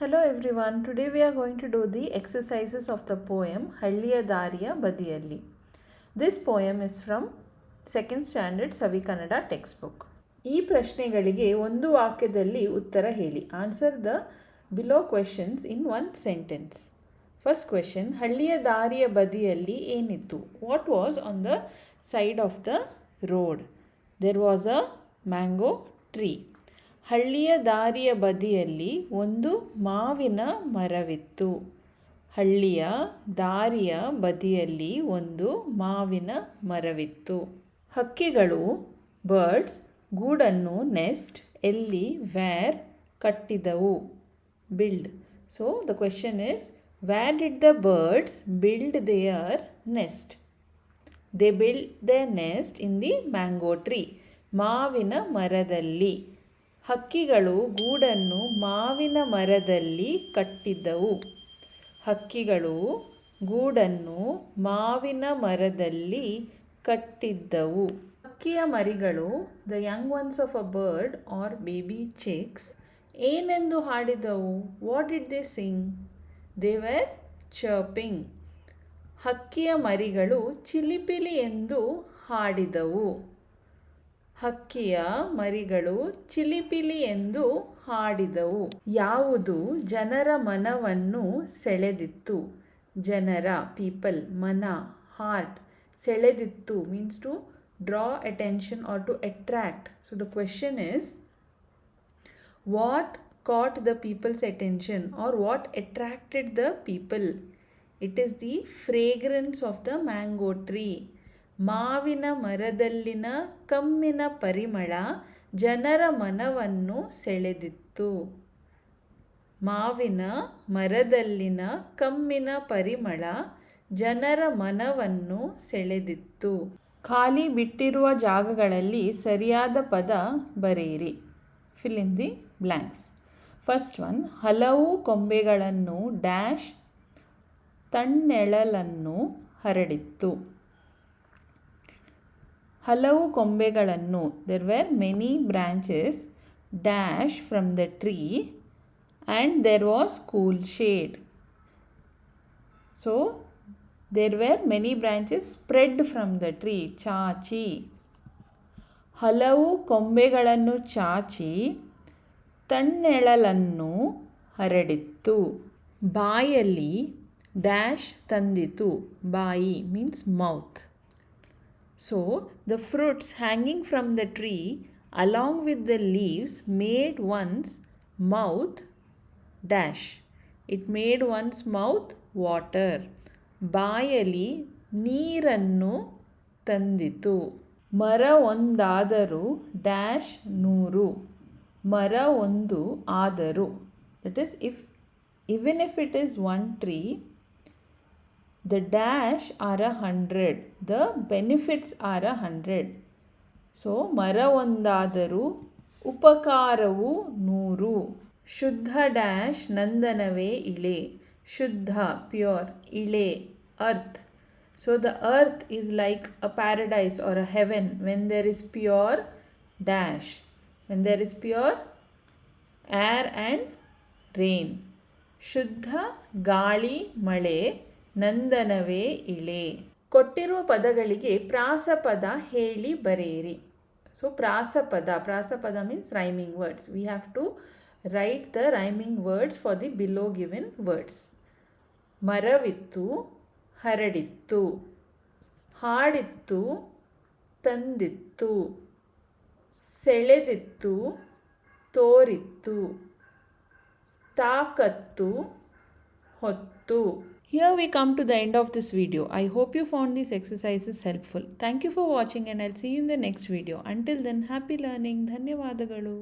Hello everyone, today we are going to do the exercises of the poem ಹಳ್ಳಿಯ ದಾರಿಯ ಬದಿಯಲ್ಲಿ. This poem is from second standard Savi Kannada text book ಈ ಪ್ರಶ್ನೆಗಳಿಗೆ ಒಂದು ವಾಕ್ಯದಲ್ಲಿ ಉತ್ತರ ಹೇಳಿ. Answer the below questions in one sentence first question ಹಳ್ಳಿಯ ದಾರಿಯ ಬದಿಯಲ್ಲಿ ಏನಿತ್ತು? What was on the side of the road there was a mango tree ಹಳ್ಳಿಯ ದಾರಿಯ ಬದಿಯಲ್ಲಿ ಒಂದು ಮಾವಿನ ಮರವಿತ್ತು. ಹಳ್ಳಿಯ ದಾರಿಯ ಬದಿಯಲ್ಲಿ ಒಂದು ಮಾವಿನ ಮರವಿತ್ತು. ಹಕ್ಕಿಗಳು ಬರ್ಡ್ಸ್ ಗೂಡನ್ನು ನೆಸ್ಟ್ ಎಲ್ಲಿ where ಕಟ್ಟಿದವು. Build so the question is where did the birds build their nest they build the nest in the mango tree ಮಾವಿನ ಮರದಲ್ಲಿ. ಹಕ್ಕಿಗಳು ಗೂಡನ್ನು ಮಾವಿನ ಮರದಲ್ಲಿ ಕಟ್ಟಿದ್ದವು. ಹಕ್ಕಿಗಳು ಗೂಡನ್ನು ಮಾವಿನ ಮರದಲ್ಲಿ ಕಟ್ಟಿದ್ದವು. ಹಕ್ಕಿಯ ಮರಿಗಳು the young ones of a bird or baby chicks ಏನೆಂದು ಹಾಡಿದವು? What did they sing they were chirping ಹಕ್ಕಿಯ ಮರಿಗಳು ಚಿಲಿಪಿಲಿ ಎಂದು ಹಾಡಿದವು. ಹಕ್ಕಿಯ ಮರಿಗಳು ಚಿಲಿಪಿಲಿ ಎಂದು ಹಾಡಿದವು. ಯಾವುದು ಜನರ ಮನವನ್ನು ಸೆಳೆದಿತ್ತು? ಜನರ ಪೀಪಲ್ ಮನ heart ಸೆಳೆದಿತ್ತು means to draw attention or to attract so the question is what caught the people's attention or what attracted the people it is the fragrance of the mango tree ಮಾವಿನ ಮರದಲ್ಲಿನ ಕಮ್ಮಿನ ಪರಿಮಳ ಜನರ ಮನವನ್ನು ಸೆಳೆದಿತ್ತು. ಮಾವಿನ ಮರದಲ್ಲಿನ ಕಮ್ಮಿನ ಪರಿಮಳ ಜನರ ಮನವನ್ನು ಸೆಳೆದಿತ್ತು. ಖಾಲಿ ಬಿಟ್ಟಿರುವ ಜಾಗಗಳಲ್ಲಿ ಸರಿಯಾದ ಪದ ಬರೆಯಿರಿ. Fill in the blanks first one ಹಲವು ಕೊಂಬೆಗಳನ್ನು ಡ್ಯಾಶ್ ತಣ್ಣೆಳಲನ್ನು ಹರಡಿತ್ತು. ಹಲವು ಕೊಂಬೆಗಳನ್ನು there were many branches dash from the tree and there was cool shade so there were many branches spread from the tree ಚಾಚಿ ಹಲವು ಕೊಂಬೆಗಳನ್ನು ಚಾಚಿ, ತಣ್ಣೆಳಲನ್ನು ಹರಡಿತ್ತು. ಬಾಯಲ್ಲಿ ಡ್ಯಾಶ್ ತಂದಿತು. ಬಾಯಿ means mouth so the fruits hanging from the tree along with the leaves made one's mouth dash it made one's mouth water ಬಾಯಲಿ ನೀರನ್ನು ತಂದಿತು. ಮರ ಒಂದಾದರೂ ಡ್ಯಾಶ್ ನೂರು. ಮರ ಒಂದು ಆದರೂ. That is if even if it is one tree the dash or a hundred the benefits are a hundred so ಮರ ಒಂದಾದರೂ ಉಪಕಾರವು ನೂರು. ಶುದ್ಧ ಡ್ಯಾಶ್ ನಂದನವೇ ಇಳೆ. ಶುದ್ಧ ಪ್ಯೂರ್ ಇಳೆ earth so the earth is like a paradise or a heaven when there is pure dash when there is pure air and rain ಶುದ್ಧ ಗಾಳಿ, ಮಳೆ. ನಂದನವೇ ಇಳೆ. ಕೊಟ್ಟಿರುವ ಪದಗಳಿಗೆ ಪ್ರಾಸಪದ ಹೇಳಿ ಬರೆಯಿರಿ. ಸೊ ಪ್ರಾಸಪದ ಪ್ರಾಸಪದ means rhyming words we have to write the rhyming words for the below given words ಮರವಿತ್ತು, ಹರಡಿತ್ತು, ಹಾಡಿತ್ತು, ತಂದಿತ್ತು, ಸೆಳೆದಿತ್ತು, ತೋರಿತ್ತು, ತಾಕತ್ತು, ಹೊತ್ತು. Here we come to the end of this video. I hope you found these exercises helpful. Thank you for watching and I'll see you in the next video. Until then, happy learning. ಧನ್ಯವಾದಗಳು